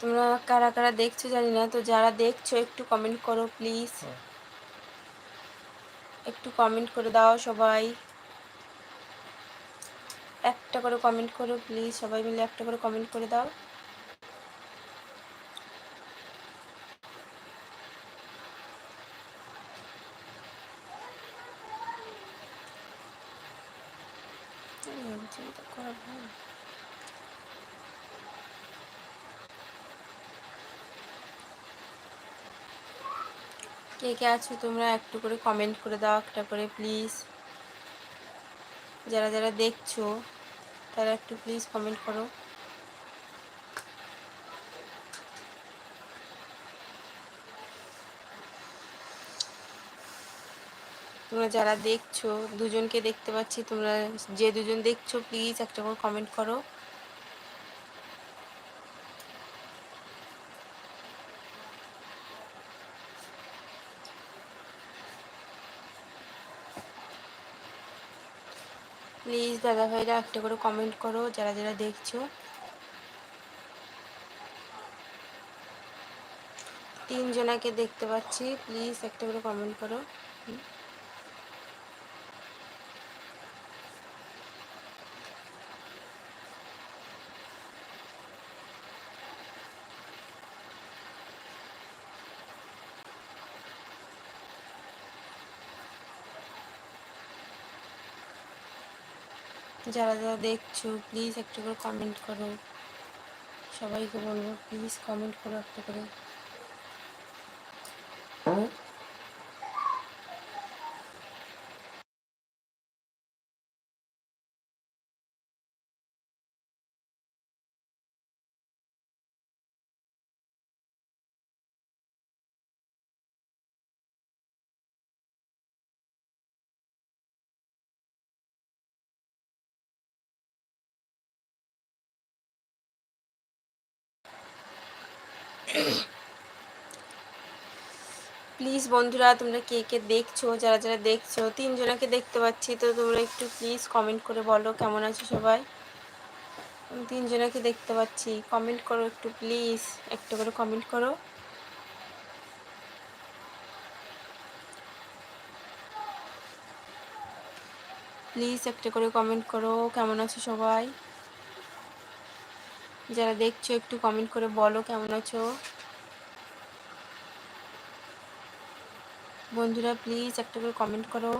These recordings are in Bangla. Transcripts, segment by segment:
তোমরা কারা কারা দেখছ জানি না তো যারা দেখছ একটু কমেন্ট করো প্লিজ একটু কমেন্ট করে দাও সবাই। একটা করে কমেন্ট করো প্লিজ সবাই মিলে একটা করে কমেন্ট করে দাও। চিন্তা কে কে আছো তোমরা? একটু করে কমেন্ট করে দাও, একটা করে প্লিজ যারা যারা দেখছ, তারা একটু প্লিজ কমেন্ট করো। তোমরা যারা দেখছ, দুজনকে দেখতে পাচ্ছি, তোমরা যে দুজন দেখছ প্লিজ একটা করে কমেন্ট করো। প্লিজ দাদা ভাইরা একটা করে কমেন্ট করো, যারা যারা দেখছ। তিনজনাকে দেখতে পাচ্ছি প্লিজ একটা করে কমেন্ট করো। যারা যারা দেখছ প্লিজ একটু করে কমেন্ট করো। সবাইকে বলব প্লিজ কমেন্ট করো একটা করে। প্লিজ বন্ধুরা, তোমরা কে কে দেখছ? যারা যারা দেখছ, তিনজনাকে দেখতে পাচ্ছি, তো তোমরা একটু প্লিজ কমেন্ট করে বলো কেমন আছো সবাই? তিনজনাকে দেখতে পাচ্ছি। কমেন্ট করো একটু প্লিজ একটা করে কমেন্ট করো। প্লিজ একটা করে কমেন্ট করো। কেমন আছো সবাই? যারা দেখছ একটু কমেন্ট করে বলো কেমন আছো? বন্ধুরা প্লিজ একটা করে কমেন্ট করো।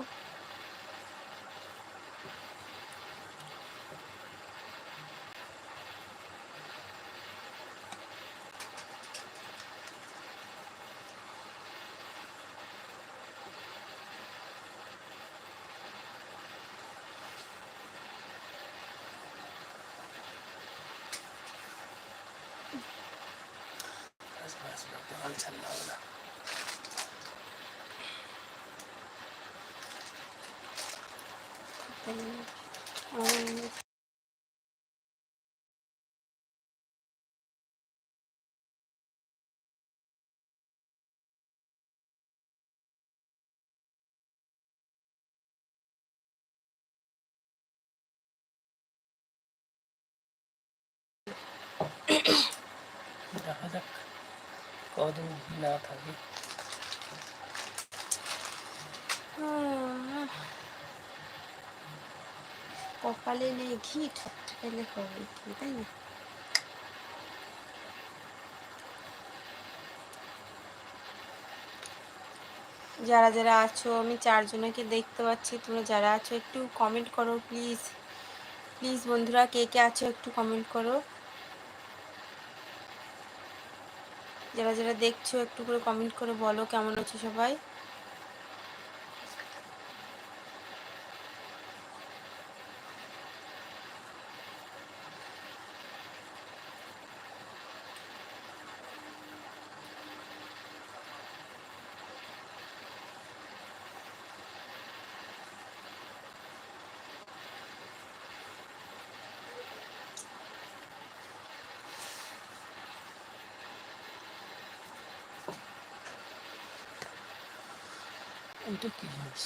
দেখা যাক কদিন না থাকি কপালে নেই, ঘি ঠক হবে কি, তাই না? যারা যারা আছো, আমি চারজনকে দেখতে পাচ্ছি, তোমরা যারা আছো, একটু কমেন্ট করো প্লিজ প্লিজ বন্ধুরা, কে কে আছো, একটু কমেন্ট করো। যারা যারা দেখছ একটু করে কমেন্ট করে বলো কেমন আছো সবাই। এটা কি জিনিস